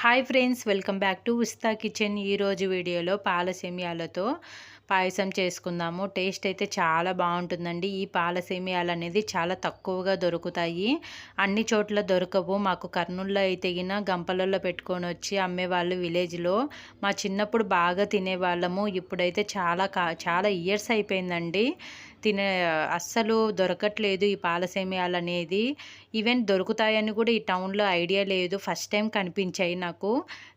Hi friends welcome back to ఉస్తా kitchen. ఈరోజు వీడియోలో పాలసేమియాలతో పాయసం చేసుకుందాము. టేస్ట్ అయితే చాలా బాగుంటుందండి. ఈ పాలసేమియాలు అనేది చాలా తక్కువగా దొరుకుతాయి. అన్ని చోట్ల దొరకవు. మాకు కర్నూల్లో అయితే గిన గంపలలో పెట్టుకొని వచ్చి అమ్మేవాళ్ళు విలేజ్లో మా చిన్నప్పుడు బాగా తినేవాళ్ళము. ఇప్పుడైతే చాలా కా చాలా ఇయర్స్ అయిపోయిందండి. తినే అస్సలు దొరకట్లేదు ఈ పాల సేమియాలు అనేది ఈవెన్ దొరుకుతాయని కూడా ఈ టౌన్లో ఐడియా లేదు. ఫస్ట్ టైం కనిపించాయి నాకు.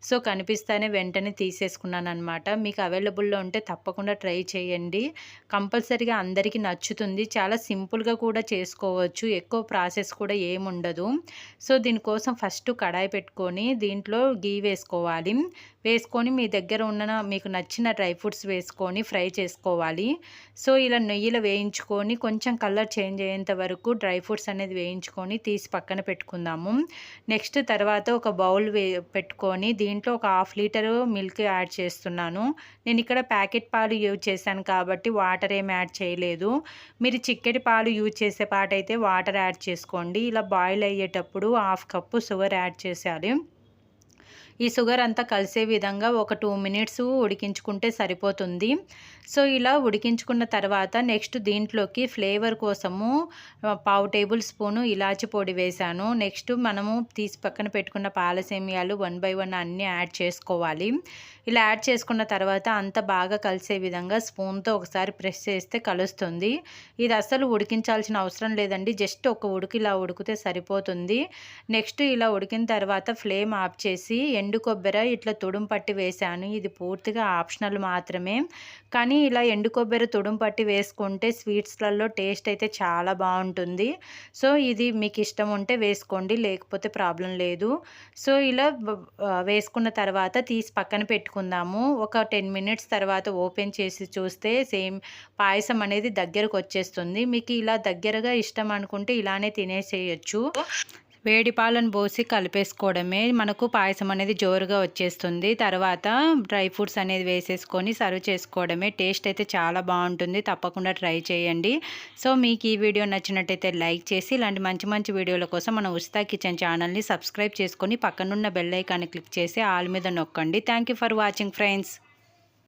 సో కనిపిస్తానే వెంటనే తీసేసుకున్నాను అనమాట మీకు అవైలబుల్లో ఉంటే తప్పకుండా ట్రై చేయండి. కంపల్సరీగా అందరికీ నచ్చుతుంది. చాలా సింపుల్గా కూడా చేసుకోవచ్చు. ఎక్కువ ప్రాసెస్ కూడా ఏముండదు. సో దీనికోసం ఫస్ట్ కడాయి పెట్టుకొని దీంట్లో గీ వేసుకోవాలి. వేసుకొని మీ దగ్గర ఉన్న మీకు నచ్చిన డ్రై ఫ్రూట్స్ వేసుకొని ఫ్రై చేసుకోవాలి. సో ఇలా నెయ్యిలో వేయించుకొని కొంచెం కలర్ చేంజ్ అయ్యేంత వరకు డ్రై ఫ్రూట్స్ అనేది వేయించుకొని తీసి పక్కన పెట్టుకుందాము. నెక్స్ట్ తర్వాత ఒక బౌల్ వే పెట్టుకొని దీంట్లో ఒక హాఫ్ లీటర్ మిల్క్ యాడ్ చేస్తున్నాను. నేను ఇక్కడ ప్యాకెట్ పాలు యూజ్ చేశాను కాబట్టి వాటర్ ఏం యాడ్ చేయలేదు. మీరు చిక్కటి పాలు యూజ్ చేసే పాటైతే వాటర్ యాడ్ చేసుకోండి. ఇలా బాయిల్ అయ్యేటప్పుడు హాఫ్ కప్పు షుగర్ యాడ్ చేసేయాలి. ఈ షుగర్ అంతా కలిసే విధంగా ఒక టూ మినిట్స్ ఉడికించుకుంటే సరిపోతుంది. సో ఇలా ఉడికించుకున్న తర్వాత నెక్స్ట్ దీంట్లోకి ఫ్లేవర్ కోసము పావు టేబుల్ స్పూను ఇలాచి పొడి వేశాను. నెక్స్ట్ మనము తీసి పక్కన పెట్టుకున్న పాలసేమియాలు వన్ బై వన్ అన్నీ యాడ్ చేసుకోవాలి. ఇలా యాడ్ చేసుకున్న తర్వాత అంత బాగా కలిసే విధంగా స్పూన్తో ఒకసారి ప్రెస్ చేస్తే కలుస్తుంది. ఇది అసలు ఉడికించాల్సిన అవసరం లేదండి. జస్ట్ ఒక ఉడికి ఇలా ఉడికితే సరిపోతుంది. నెక్స్ట్ ఇలా ఉడికిన తర్వాత ఫ్లేమ్ ఆఫ్ చేసి ఎండు కొబ్బరి ఇట్లా తుడుం పట్టి వేశాను. ఇది పూర్తిగా ఆప్షనల్ మాత్రమే. కానీ ఇలా ఎండు కొబ్బరి తుడుం పట్టి వేసుకుంటే స్వీట్స్లలో టేస్ట్ అయితే చాలా బాగుంటుంది. సో ఇది మీకు ఇష్టం ఉంటే వేసుకోండి లేకపోతే ప్రాబ్లం లేదు. సో ఇలా వేసుకున్న తర్వాత తీసి పక్కన పెట్టుకుందాము. ఒక టెన్ మినిట్స్ తర్వాత ఓపెన్ చేసి చూస్తే సేమ్ పాయసం అనేది దగ్గరకు వచ్చేస్తుంది. మీకు ఇలా దగ్గరగా ఇష్టం అనుకుంటే ఇలానే తినేసేయచ్చు. వేడి పాలను పోసి కలిపేసుకోవడమే మనకు పాయసం అనేది జోరుగా వచ్చేస్తుంది. తర్వాత డ్రై ఫ్రూట్స్ అనేది వేసేసుకొని సర్వ్ చేసుకోవడమే. టేస్ట్ అయితే చాలా బాగుంటుంది. తప్పకుండా ట్రై చేయండి. సో మీకు ఈ వీడియో నచ్చినట్టయితే లైక్ చేసి ఇలాంటి మంచి మంచి వీడియోల కోసం మన ఉస్తా కిచెన్ ఛానల్ని సబ్స్క్రైబ్ చేసుకొని పక్కనున్న బెల్ ఐకాన్ని క్లిక్ చేసి ఆల్ మీద నొక్కండి. Thank for watching friends.